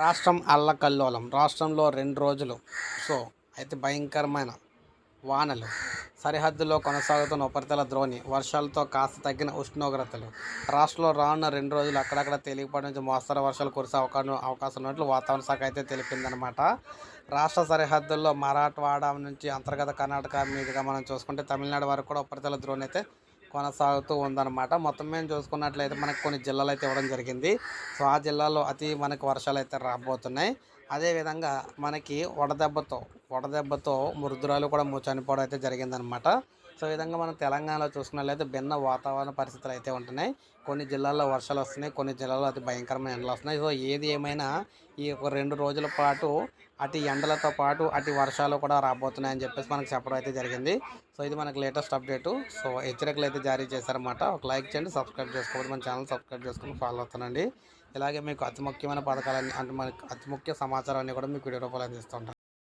రాష్ట్రం అల్లకల్లోలం. రాష్ట్రంలో రెండు రోజులు. సో అయితే భయంకరమైన వానలు. సరిహద్దులో కొనసాగుతున్న ఉపరితల ద్రోణి వర్షాలతో కాస్త తగ్గిన ఉష్ణోగ్రతలు. రాష్ట్రంలో రానున్న రెండు రోజులు అక్కడక్కడ తేలికపాటి నుంచి మోస్తరు వర్షాలు కురిసే అవకాశం అవకాశం ఉన్నట్లు వాతావరణ శాఖ అయితే తెలిపిందనమాట రాష్ట్ర సరిహద్దుల్లో మరాఠవాడ నుంచి అంతర్గత కర్ణాటక మీదుగా మనం చూసుకుంటే తమిళనాడు వరకు కూడా ఉపరితల ద్రోణి అయితే కొనసాగుతూ ఉందన్నమాట. మొత్తం మేము చూసుకున్నట్లయితే మనకు కొన్ని జిల్లాలు అయితే ఇవ్వడం జరిగింది. సో ఆ జిల్లాలో అతి మనకు వర్షాలు అయితే రాబోతున్నాయి. అదేవిధంగా మనకి వడదెబ్బతో వడదెబ్బతో మృదురాలు కూడా చనిపోవడం అయితే జరిగిందనమాట సో ఈ విధంగా మనం తెలంగాణలో చూసుకున్నట్లయితే భిన్న వాతావరణ పరిస్థితులు అయితే ఉంటున్నాయి. కొన్ని జిల్లాల్లో వర్షాలు వస్తున్నాయి కొన్ని జిల్లాల్లో అతి భయంకరమైన ఎండలు వస్తున్నాయి. సో ఏది ఏమైనా ఈ ఒక రెండు రోజుల పాటు అటు ఎండలతో పాటు అటు వర్షాలు కూడా రాబోతున్నాయని చెప్పేసి మనకు చెప్పడం అయితే జరిగింది. సో ఇది మనకు లేటెస్ట్ అప్డేటు. సో హెచ్చరికలు అయితే జారీ చేశారన్నమాట. ఒక లైక్ చేయండి సబ్స్క్రైబ్ చేసుకోండి మన ఛానల్ సబ్స్క్రైబ్ చేసుకుని ఫాలో అవుతానండి. ఇలాగే మీకు అతి ముఖ్యమైన పథకాలన్నీ అంటే మనకి అతి ముఖ్య సమాచారాన్ని కూడా మీకు వీడియో రూపాయలు అందిస్తుంటాను.